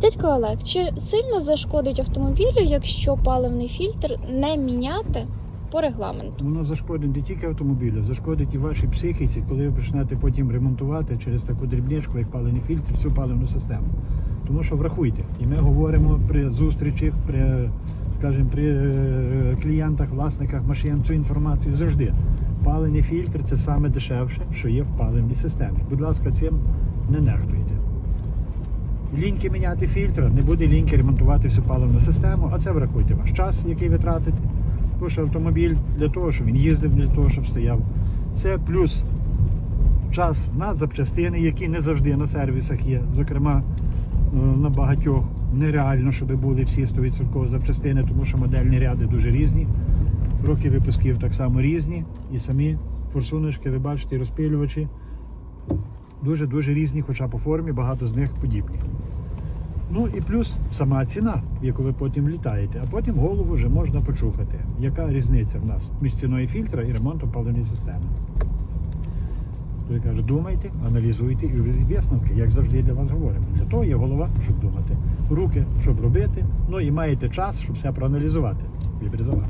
Дядько Олег, чи сильно зашкодить автомобілю, якщо паливний фільтр не міняти по регламенту? Воно зашкодить не тільки автомобілю, зашкодить і вашій психіці, коли ви почнете потім ремонтувати через таку дрібничку, як паливний фільтр, всю паливну систему. Тому що врахуйте, і ми говоримо при зустрічах, при, скажімо, при е, клієнтах, власниках машин цю інформацію завжди. Паливний фільтр це саме дешевше, що є в паливній системі. Будь ласка, цим не нехтуйте. Ліньки міняти фільтр, не буде ліньки ремонтувати всю паливну систему, а це врахуйте ваш час, який ви тратите. Тому що автомобіль для того, щоб він їздив, для того, щоб стояв. Це плюс час на запчастини, які не завжди на сервісах є. Зокрема, е, на багатьох нереально, щоб були всі 100% запчастини, тому що модельні ряди дуже різні. Роки випусків так само різні. І самі форсуночки, ви бачите, розпилювачі дуже-дуже різні, хоча по формі багато з них подібні. Ну і плюс сама ціна, в яку ви потім літаєте, а потім голову вже можна почухати. Яка різниця в нас між ціною фільтра і ремонтом паливної системи? То я кажу, думайте, аналізуйте і робіть висновки, як завжди для вас говоримо. Для того є голова, щоб думати, руки, щоб робити, ну і маєте час, щоб все проаналізувати. Вами.